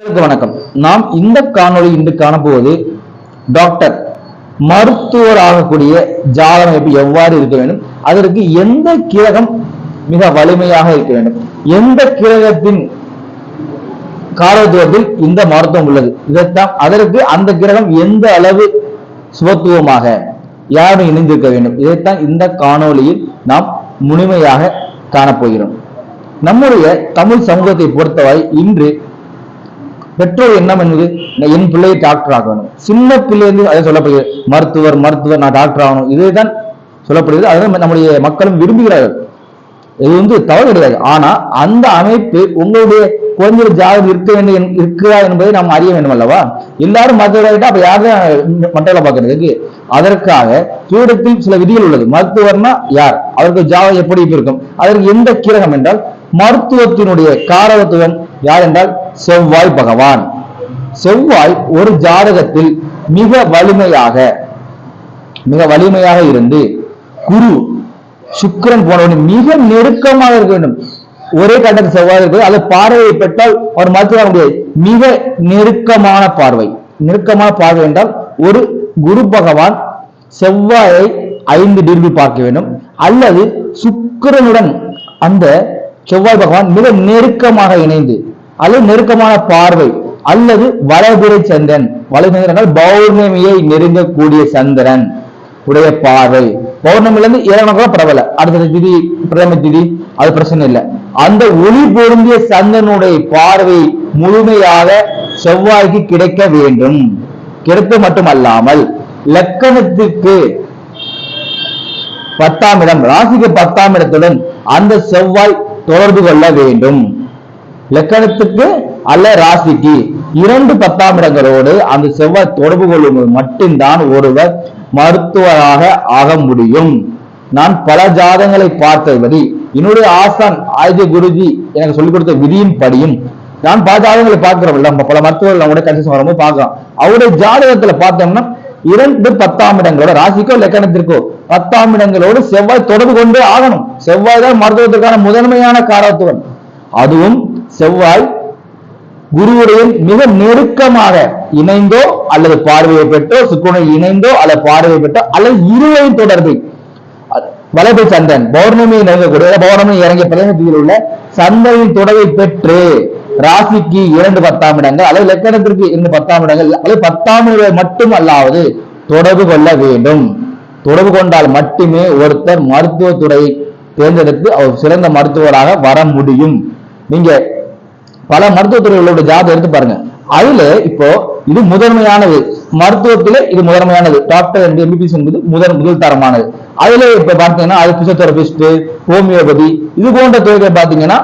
அனைவருக்கும் வணக்கம். நாம் இந்த காணொளி இன்று காணப்போவது டாக்டர் மருத்துவர் ஆகக்கூடிய ஜாதகம் எப்படி எவ்வாறு இருக்க வேண்டும் அதற்கு எந்த கிரகம் மிக வலிமையாக இருக்க வேண்டும் எந்த கிரகத்தின் காலத்துவத்தில் இந்த மருத்துவம் உள்ளது இதைத்தான் அதற்கு அந்த கிரகம் எந்த அளவு சுபத்துவமாக யாரும் இணைந்திருக்க வேண்டும் இதைத்தான் இந்த காணொளியில் நாம் முழுமையாக காணப்போகிறோம். நம்முடைய தமிழ் சமூகத்தை பொறுத்தவரை இன்று பெற்றோர் என்ன பண்ணுது? என் பிள்ளை டாக்டர் ஆகணும். சின்ன பிள்ளையிலிருந்து அதை சொல்லப்படுகிறது மருத்துவர் மருத்துவர் நான் டாக்டர் ஆகணும். இதுதான் சொல்லப்படுகிறது. அதுதான் நம்முடைய மக்களும் விரும்புகிறார்கள். இது வந்து தவறு கிடையாது ஆனா அந்த அமைப்பு உங்களுடைய குழந்தைகள் ஜாதகம் இருக்க வேண்டும் என்- இருக்கிறா என்பதை நாம் அறிய வேண்டும் அல்லவா? எல்லாரும் மருத்துவராகிட்டா அப்ப யாரும் மற்றவர்களை பார்க்கறதுக்கு அதற்காக தூரத்தில் சில விதிகள் உள்ளது. மருத்துவர்னா யார்? அவருக்கு ஜாதகம் எப்படி இருக்கும்? அதற்கு எந்த கிரகம் என்றால் மருத்துவத்தினுடைய காரகத்துவம் யார் என்றால் செவ்வாய் பகவான். செவ்வாய் ஒரு ஜாதகத்தில் மிக வலிமையாக மிக வலிமையாக இருந்து குரு சுக்கரன் போனவன் மிக நெருக்கமாக இருக்க வேண்டும். ஒரே கட்டத்தில் செவ்வாய் இருக்குது அது பார்வையை பெற்றால் அவர் மருத்துவ முடியாது. மிக நெருக்கமான பார்வை. நெருக்கமான பார்வை என்றால் ஒரு குரு பகவான் செவ்வாயை ஐந்து டிகிரி பார்க்க வேண்டும். அல்லது சுக்கரனுடன் அந்த செவ்வாய் பகவான் மிக நெருக்கமாக இணைந்து அல்லது நெருக்கமான பார்வை அல்லது வலதுரை சந்திரன். வலதுரை என்றால் பௌர்ணமியை நெருங்கக்கூடிய சந்திரன். உடைய பார்வை. பௌர்ணமில இருந்து ஏழாம் கூட பரவாயில்ல. அடுத்த திதி பிரதம திதி அது பிரச்சனை இல்லை. அந்த ஒளி பொருந்திய சந்தனுடைய பார்வை முழுமையாக செவ்வாய்க்கு கிடைக்க வேண்டும். கிடைத்து மட்டுமல்லாமல் லக்கணத்துக்கு பத்தாம் இடம் ராசிக்கு பத்தாம் இடத்துடன் அந்த செவ்வாய் தொடர்பு கொள்ள வேண்டும். லக்கணத்துக்கு அல்ல ராசிக்கு. இரண்டு பத்தாம் இடங்களோடு அந்த செவ்வாய் தொடர்பு கொள்ளும் மட்டும்தான் ஒருவர் மருத்துவராக ஆக முடியும். நான் பல ஜாதங்களை பார்த்தபடி என்னுடைய ஆசான் ஆயுத குருஜி எனக்கு சொல்லிக் கொடுத்த விதியின் படியும். நான் பல ஜாதகங்களை பார்க்கிறோம்ல நம்ம பல மருத்துவர்கள் நம்முடைய கன்சல்ட் வரும்போது பார்க்கலாம். அவருடைய ஜாதகத்துல பார்த்தோம்னா இரண்டு பத்தாம் இடங்களோட ராசிக்கோ லக்கணத்திற்கோ பத்தாம் இடங்களோடு செவ்வாய் தொடர்பு கொண்டே ஆகணும். செவ்வாய் தான் மருத்துவத்திற்கான முதன்மையான காரத்துவன் அதுவும் செவ்வாய் குருவுடைய மிக நெருக்கமாக இணைந்தோ அல்லது பார்வையை பெற்றோ சுக்குனை இணைந்தோ அல்லது பார்வையை பெற்றோ அல்லது இருவரின் தொடர்பு வலது சந்திரன் பௌர்ணமியை நெருங்கக்கூடிய பௌர்ணமி இறங்கிய பிரதமத்தில் உள்ள சந்திரனின் தொடர்பை பெற்று ராசிக்கு இரண்டு பத்தாம் இடங்கள் அல்லது லக்கணத்திற்கு இரண்டு பத்தாம் இடங்கள் அல்லது பத்தாம் இடங்கள் மட்டும் அல்லாவது தொடர்பு கொள்ள வேண்டும். தொடர்பு கொண்டால் மட்டுமே ஒருத்தர் மருத்துவத்துறை தேர்ந்தெடுத்து அவர் சிறந்த மருத்துவராக வர முடியும். நீங்க பல மருத்துவத்துறைகளோட ஜாப் எடுத்து பாருங்க. அதுல இப்போ இது முதன்மையானது. மருத்துவத்தில இது முதன்மையானது. டாக்டர் அண்ட் எம்பிபிஎஸ் என்பது முதல் முதல் தரமானது. அதுல இப்ப பாத்தீங்கன்னா அது பிசியோதெரபிஸ்ட் ஹோமியோபதி இது போன்ற துறைகளை பாத்தீங்கன்னா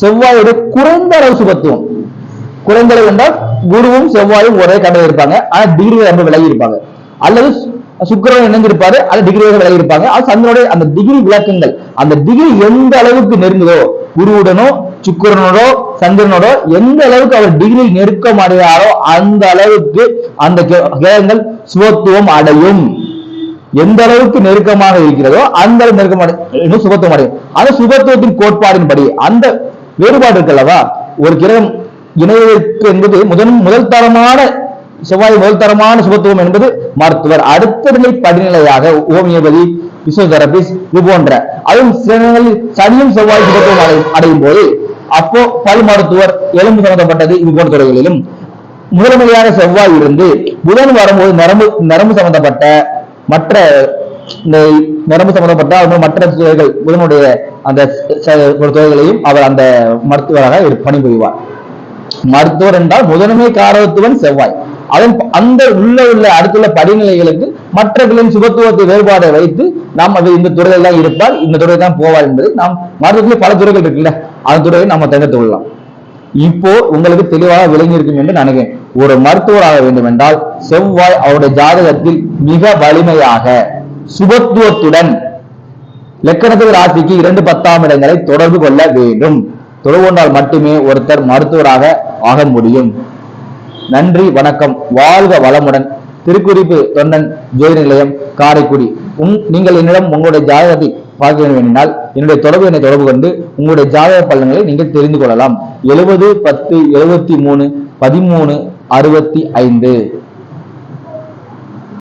செவ்வாயோட குறைந்த அளவு சுபத்துவம். குறைந்த அளவு என்றால் குருவும் செவ்வாயும் ஒரே கடையில் இருப்பாங்க. ஆனா டிகிரி ரொம்ப விலகி இருப்பாங்க. அல்லது சுக்கரன் இணைஞ்சிருப்பாரு இணைந்திருப்பாரு அது டிகிரி விலகி இருப்பாங்க. அது சந்திரனுடைய அந்த டிகிரி விளக்கங்கள் அந்த டிகிரி எந்த அளவுக்கு நெருங்குதோ குருவுடனோ சுக்கிரனோடோ சந்திரனோடோ எந்த அளவுக்கு அவர் டிகிரி நெருக்கம் அடையாரோ அந்த அளவுக்கு அந்த கே- கிரகங்கள் சுபத்துவம் அடையும். எந்த அளவுக்கு நெருக்கமாக இருக்கிறதோ அந்த அளவு நெருக்கம் அடை- சுபத்துவம் அடையும். அந்த சுபத்துவத்தின் கோட்பாடின்படி அந்த வேறுபாடு இருக்கல்லவா? ஒரு கிரகம் இணைவதற்கு என்பது முதன் முதல் தரமான செவ்வாய் முதல் தரமான சுபத்துவம் என்பது மருத்துவர். அடுத்த நிலை படிநிலையாக ஹோமியோபதி பிசியோதெரபிஸ்ட் இது போன்ற. அதுவும் சில நேரங்களில் சனியும் செவ்வாய் சுபத்துவம் அடையும் போது அப்போ பல் மருத்துவர் எலும்பு சம்பந்தப்பட்டது இது போன்ற துறைகளிலும். முதன்மையாக செவ்வாய் இருந்து புதன் வரும்போது நரம்பு நரம்பு சம்பந்தப்பட்ட மற்ற இந்த நரம்பு சம்பந்தப்பட்ட அவர் மற்ற துறைகள் புதனுடைய அந்த ஒரு துறைகளையும் அவர் அந்த மருத்துவராக இரு- பணிபுரிவார். மருத்துவர் என்றால் முதன்மை காரகத்துவன் செவ்வாய். அதன் அந்த உள்ள உள்ள அடுத்துள்ள படிநிலைகளுக்கு மற்றவர்களின் சுகத்துவத்தை வேறுபாடை வைத்து நாம் அது இந்த துறையில் தான் இருப்பால் இந்த துறை தான் போவார் என்பது நாம் மருத்துவத்தில் பல துறைகள் இருக்குல்ல. அதுடைய துறையை நாம கொள்ளலாம். இப்போ உங்களுக்கு தெளிவாக விளங்கி இருக்கும் என்று நினைக்கிறேன். ஒரு மருத்துவராக வேண்டும் என்றால் செவ்வாய் அவருடைய ஜாதகத்தில் மிக வலிமையாக சுபத்துவத்துடன் லக்கணத்துக்கு ராசிக்கு இரண்டு பத்தாம் இடங்களை தொடர்பு கொள்ள வேண்டும். தொடர்பு கொண்டால் மட்டுமே ஒருத்தர் மருத்துவராக ஆக முடியும். நன்றி வணக்கம். வாழ்க வளமுடன். திருக்குறிப்பு தொண்டன் ஜோதி நிலையம் காரைக்குடி. உங் நீங்கள் என்னிடம் உங்களுடைய ஜாதகத்தை பார்க்க வேண்டும் என்றால் என்னுடைய தொடர்பு எண்ணை தொடர்பு கொண்டு உங்களுடைய ஜாதக பலன்களை நீங்கள் தெரிந்து கொள்ளலாம். எழுபது பத்து எழுபத்தி மூணு பதிமூணு அறுபத்தி ஐந்து.